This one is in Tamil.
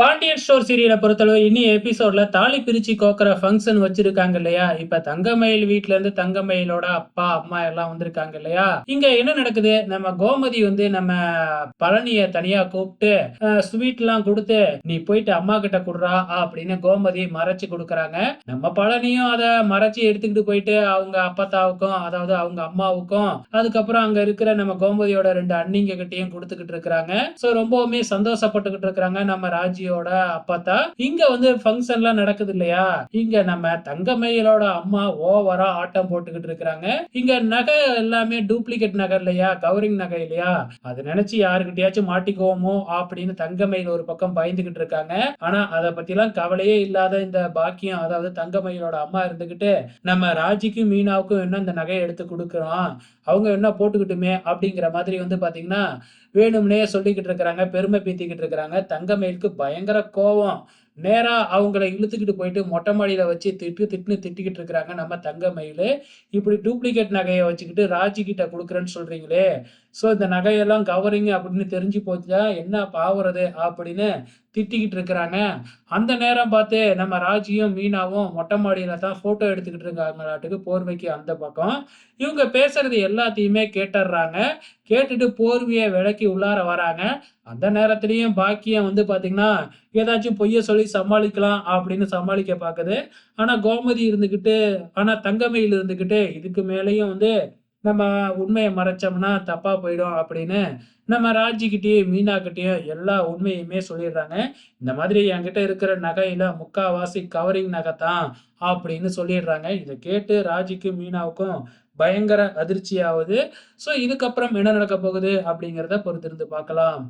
பாண்டியன் ஸ்டோர் சீரியலை பொறுத்தளவு இனி எபிசோட்ல தாலி பிரிச்சு கோக்குற ஃபங்க்ஷன் வச்சிருக்காங்க இல்லையா? இப்ப தங்கமயில் வீட்டுல இருந்து தங்கமயிலோட அப்பா அம்மா எல்லாம் வந்திருக்காங்க இல்லையா? இங்க என்ன நடக்குது? நம்ம கோமதி வந்து நம்ம பழனிய தனியா கூப்பிட்டு ஸ்வீட் எல்லாம் கொடுத்து நீ போயிட்டு அம்மா கிட்ட குடுறா அப்படின்னு கோமதி மறைச்சு கொடுக்குறாங்க. நம்ம பழனியும் அதை மறைச்சு எடுத்துக்கிட்டு போயிட்டு அவங்க அப்பத்தாவுக்கும் அதாவது அவங்க அம்மாவுக்கும் அதுக்கப்புறம் அங்க இருக்கிற நம்ம கோமதியோட ரெண்டு அண்ணிங்க கிட்டயும் கொடுத்துக்கிட்டு இருக்கிறாங்க. சோ ரொம்பவுமே சந்தோஷப்பட்டுக்கிட்டு இருக்கிறாங்க நம்ம ராஜ்யம் ராஜியோட அப்பத்தா இங்க வந்து ஃபங்க்ஷன்லாம் நடக்குது இல்லையா இங்க நம்ம தங்கமயிலோட அம்மா ஓவரா ஆட்டம் போட்டுக்கிட்டு இருக்கிறாங்க. இங்க நகை எல்லாமே டூப்ளிகேட் நகை இல்லையா? கவரிங் நகை இல்லையா? அதை நினைச்சு யாருக்கிட்டயாச்சும் மாட்டிக்குவோமோ அப்படின்னு தங்கமயில் ஒரு பக்கம் பயந்துகிட்டு இருக்காங்க. ஆனா அதை பத்திலாம் கவலையே இல்லாத இந்த பாக்கியம் அதாவது தங்கமயிலோட அம்மா இருந்துகிட்டு நம்ம ராஜிக்கும் மீனாவுக்கும் என்ன இந்த நகையை எடுத்து கொடுக்குறோம் அவங்க என்ன போட்டுக்கிட்டுமே அப்படிங்கிற மாதிரி வந்து பாத்தீங்கன்னா வேணும்னே சொல்லிக்கிட்டு இருக்கிறாங்க பெருமை பீத்திக்கிட்டு இருக்கிறாங்க. தங்கமயிலுக்கு பயங்கர கோவம். நேரா அவங்கள இழுத்துக்கிட்டு போயிட்டு மொட்டை மாடியில வச்சு திட்டு திட்டுன்னு திட்டிக்கிட்டு இருக்கிறாங்க நம்ம தங்கமயில். இப்படி டூப்ளிகேட் நகையை வச்சுக்கிட்டு ராஜிக்கிட்ட கொடுக்குறேன்னு சொல்றீங்களே. ஸோ இந்த நகையெல்லாம் கவரிங் அப்படின்னு தெரிஞ்சு போச்சா என்ன பாவுறது அப்படின்னு திட்டிக்கிட்டு இருக்கிறாங்க. அந்த நேரம் பார்த்து நம்ம ராஜியும் மீனாவும் மொட்டை மாடியில தான் போட்டோ எடுத்துக்கிட்டு இருக்காங்களாட்டுக்கு போர்வைக்கு அந்த பக்கம். இவங்க பேசுறது எல்லாத்தையுமே கேட்டுடுறாங்க. கேட்டுட்டு போர்வையை விளக்கி உள்ளார வராங்க. அந்த நேரத்துலையும் பாக்கியம் வந்து பார்த்தீங்கன்னா ஏதாச்சும் பொய்ய சொல்லி சமாளிக்கலாம் அப்படின்னு சமாளிக்க பார்க்குது. ஆனா கோமதி இருந்துக்கிட்டு ஆனா தங்கமையில் இருந்துகிட்டு இதுக்கு மேலேயும் வந்து நம்ம உண்மையை மறைச்சோம்னா தப்பா போயிடும் அப்படின்னு நம்ம ராஜிக்கிட்டேயும் மீனாக்கிட்டேயும் எல்லா உண்மையுமே சொல்லிடுறாங்க. இந்த மாதிரி என்கிட்ட இருக்கிற நகையில முக்காவாசி கவரிங் நகை தான் அப்படின்னு சொல்லிடுறாங்க. இதை கேட்டு ராஜிக்கும் மீனாவுக்கும் பயங்கர அதிர்ச்சி ஆகுது ஸோ இதுக்கப்புறம் என்ன நடக்க போகுது அப்படிங்கிறத பொறுத்திருந்து பார்க்கலாம்.